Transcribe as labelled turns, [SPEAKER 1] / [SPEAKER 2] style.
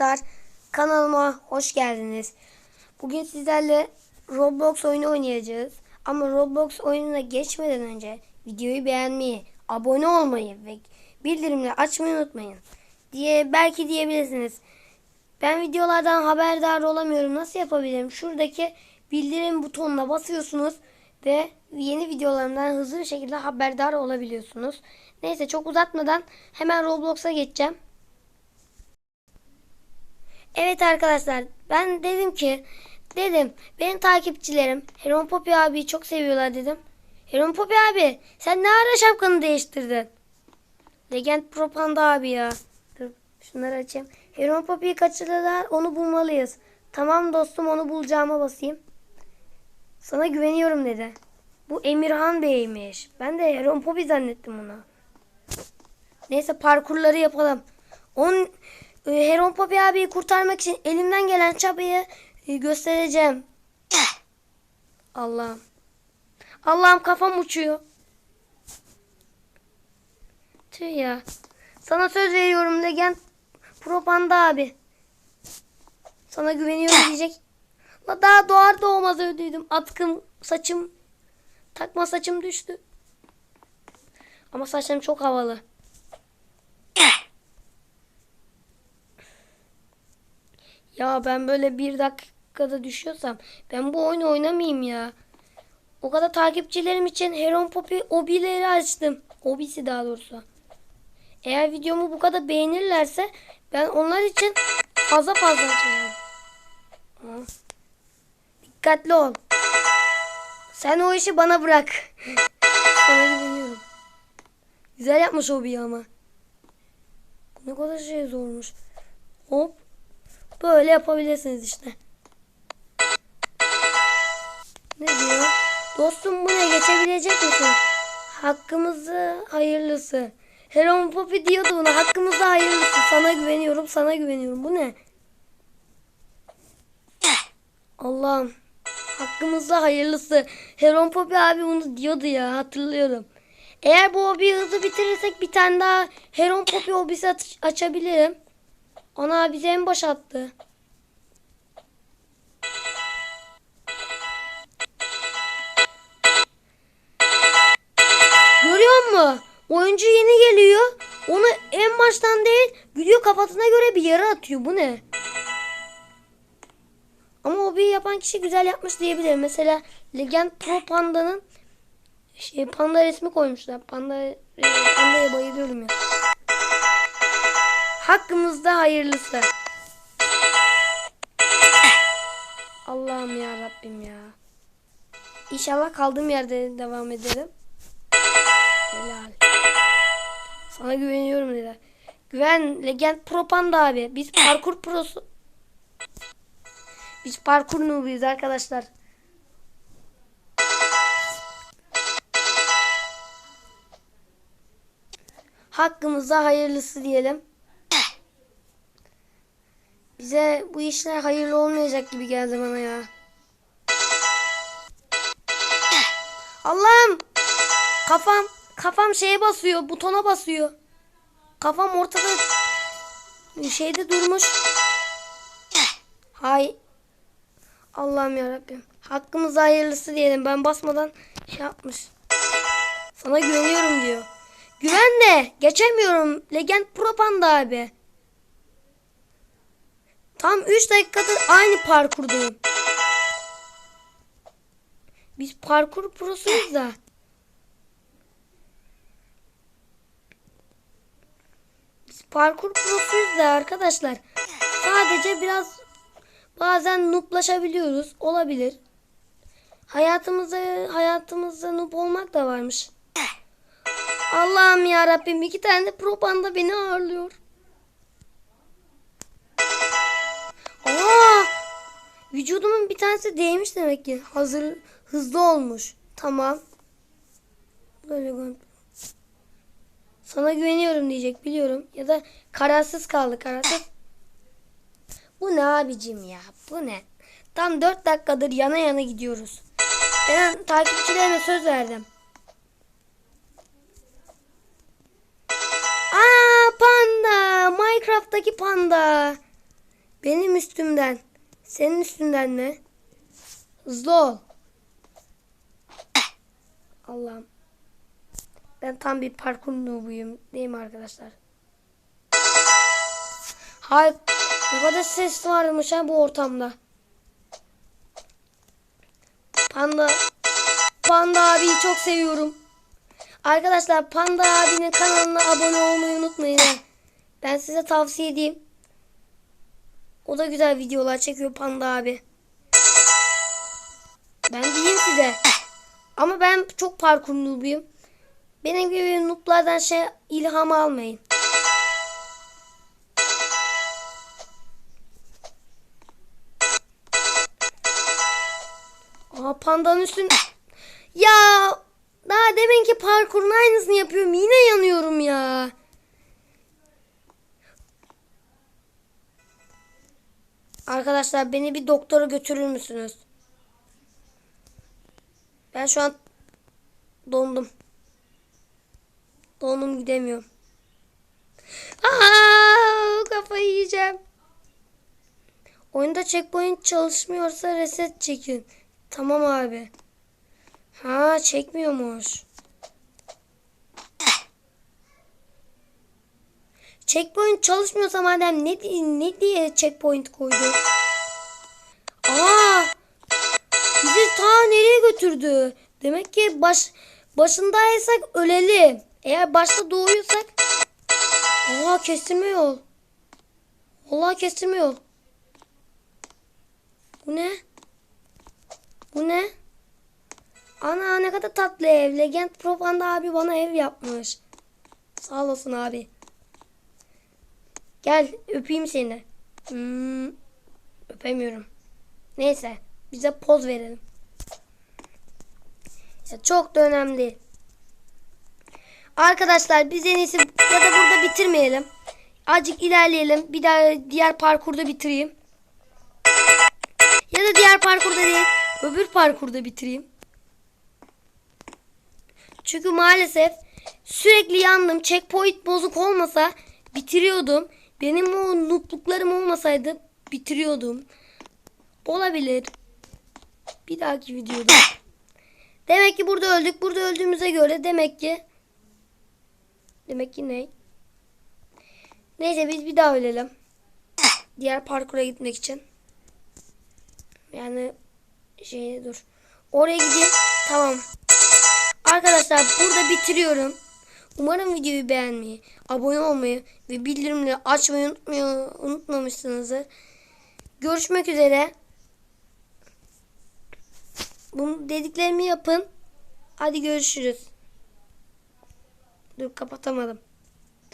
[SPEAKER 1] Arkadaşlar kanalıma hoş geldiniz. Bugün sizlerle Roblox oyunu oynayacağız. Ama Roblox oyununa geçmeden önce videoyu beğenmeyi, abone olmayı ve bildirimleri açmayı unutmayın. Diye belki diyebilirsiniz. Ben videolardan haberdar olamıyorum. Nasıl yapabilirim? Şuradaki bildirim butonuna basıyorsunuz ve yeni videolarımdan hızlı bir şekilde haberdar olabiliyorsunuz. Neyse çok uzatmadan hemen Roblox'a geçeceğim. Evet arkadaşlar ben dedim ki dedim benim takipçilerim Heron Poppy abiyi çok seviyorlar dedim. Heron Poppy abi sen ne ara şapkanı değiştirdin? Legend Propanda abi ya. Dur şunları açayım. Heron Poppy'yi kaçırdılar onu bulmalıyız. Tamam dostum onu bulacağıma basayım. Sana güveniyorum dedi. Bu Emirhan Bey'miş. Ben de Heron Poppy zannettim onu. Neyse parkurları yapalım. On e, Heron Poppy abiyi kurtarmak için elimden gelen çabayı e, göstereceğim. Allah'ım. Allah'ım kafam uçuyor. Tüh ya. Sana söz veriyorum Legend Propanda abi. Sana güveniyorum diyecek. La daha doğar doğmaz öldüydüm. Atkım, saçım, takma saçım düştü. Ama saçlarım çok havalı. Ya ben böyle bir dakikada düşüyorsam ben bu oyunu oynamayayım ya. O kadar takipçilerim için Heron Poppy obileri açtım. Obisi daha doğrusu. Eğer videomu bu kadar beğenirlerse ben onlar için fazla fazla açacağım. Ha. Dikkatli ol. Sen o işi bana bırak. Sana güveniyorum. Güzel yapmış obiyi ama. Ne kadar şey zormuş. Hop. Böyle yapabilirsiniz işte. Ne diyor? Dostum bu ne geçebilecek misin? Hakkımızı hayırlısı. Heron Poppy diyordu buna. Hakkımızı hayırlısı. Sana güveniyorum, sana güveniyorum. Bu ne? Allah'ım. Hakkımızda hayırlısı. Heron Poppy abi bunu diyordu ya. Hatırlıyorum. Eğer bu hobiyi hızlı bitirirsek bir tane daha Heron Poppy hobisi aç- açabilirim. Ana bize en boş attı. Görüyor musun? Oyuncu yeni geliyor. Onu en baştan değil gidiyor kafasına göre bir yere atıyor. Bu ne? Ama hobiyi yapan kişi güzel yapmış diyebilirim. Mesela Legend Pro Panda'nın şey panda resmi koymuşlar. Panda pandaya bayılıyorum ya. Hakkımızda hayırlısı. Allah'ım ya Rabbim ya. İnşallah kaldığım yerde devam ederim. Helal. Sana güveniyorum dedi. Güven Legend Pro Panda abi. Biz parkur prosu. Biz parkur noobuyuz arkadaşlar. Hakkımızda hayırlısı diyelim. Bize bu işler hayırlı olmayacak gibi geldi bana ya. Allah'ım! Kafam, kafam şeye basıyor, butona basıyor. Kafam ortada şeyde durmuş. Hay. Allah'ım ya Rabbim. Hakkımızda hayırlısı diyelim. Ben basmadan şey yapmış. Sana güveniyorum diyor. Güven de geçemiyorum. Legend Pro Panda abi. Tam 3 dakikadır aynı parkurdayım. Biz parkur prosuyuz da. Biz parkur prosuyuz da arkadaşlar. Sadece biraz bazen nooblaşabiliyoruz. Olabilir. Hayatımızda hayatımızda noob olmak da varmış. Allah'ım ya Rabbim iki tane de pro panda beni ağırlıyor. Vücudumun bir tanesi değmiş demek ki. Hazır hızlı olmuş. Tamam. Böyle Sana güveniyorum diyecek biliyorum. Ya da kararsız kaldı kararsız. Bu ne abicim ya? Bu ne? Tam 4 dakikadır yana yana gidiyoruz. Ben takipçilerime söz verdim. Aa panda. Minecraft'taki panda. Benim üstümden. Senin üstünden mi? Hızlı ol. Allah'ım. Ben tam bir parkur noobuyum. Değil mi arkadaşlar? Hay ne kadar ses varmış ha bu ortamda. Panda Panda abiyi çok seviyorum. Arkadaşlar Panda abinin kanalına abone olmayı unutmayın. Ben size tavsiye edeyim. O da güzel videolar çekiyor Panda abi. Ben diyeyim size. Ama ben çok parkur noobuyum. Benim gibi nooblardan şey ilham almayın. Aa pandanın üstünde. Ya daha deminki parkurun aynısını yapıyorum. Yine yanıyorum ya. Arkadaşlar beni bir doktora götürür müsünüz? Ben şu an dondum. Dondum gidemiyorum. Aa, kafayı yiyeceğim. Oyunda checkpoint çalışmıyorsa reset çekin. Tamam abi. Ha çekmiyormuş. Checkpoint çalışmıyorsa madem ne, ne diye checkpoint koydu? Aa! Bizi ta nereye götürdü? Demek ki baş başındaysak ölelim. Eğer başta doğuyorsak Aa kestirme. Allah kestirme. Bu ne? Bu ne? Ana ne kadar tatlı ev. Legend Propaganda abi bana ev yapmış. Sağ olasın abi. Gel öpeyim seni. Hmm, öpemiyorum. Neyse bize poz verelim. Ya çok da önemli. Arkadaşlar biz en iyisi ya da burada bitirmeyelim. Azıcık ilerleyelim. Bir daha diğer parkurda bitireyim. Ya da diğer parkurda değil. Öbür parkurda bitireyim. Çünkü maalesef sürekli yandım. Checkpoint bozuk olmasa bitiriyordum. Benim o noobluklarım olmasaydı bitiriyordum. Olabilir. Bir dahaki videoda. Demek ki burada öldük. Burada öldüğümüze göre demek ki Demek ki ne? Neyse biz bir daha ölelim. Diğer parkura gitmek için. Yani şey dur. Oraya gideyim. Tamam. Arkadaşlar burada bitiriyorum. Umarım videoyu beğenmeyi, abone olmayı ve bildirimleri açmayı unutmamışsınızdır. Görüşmek üzere. Bunu dediklerimi yapın. Hadi görüşürüz. Dur kapatamadım.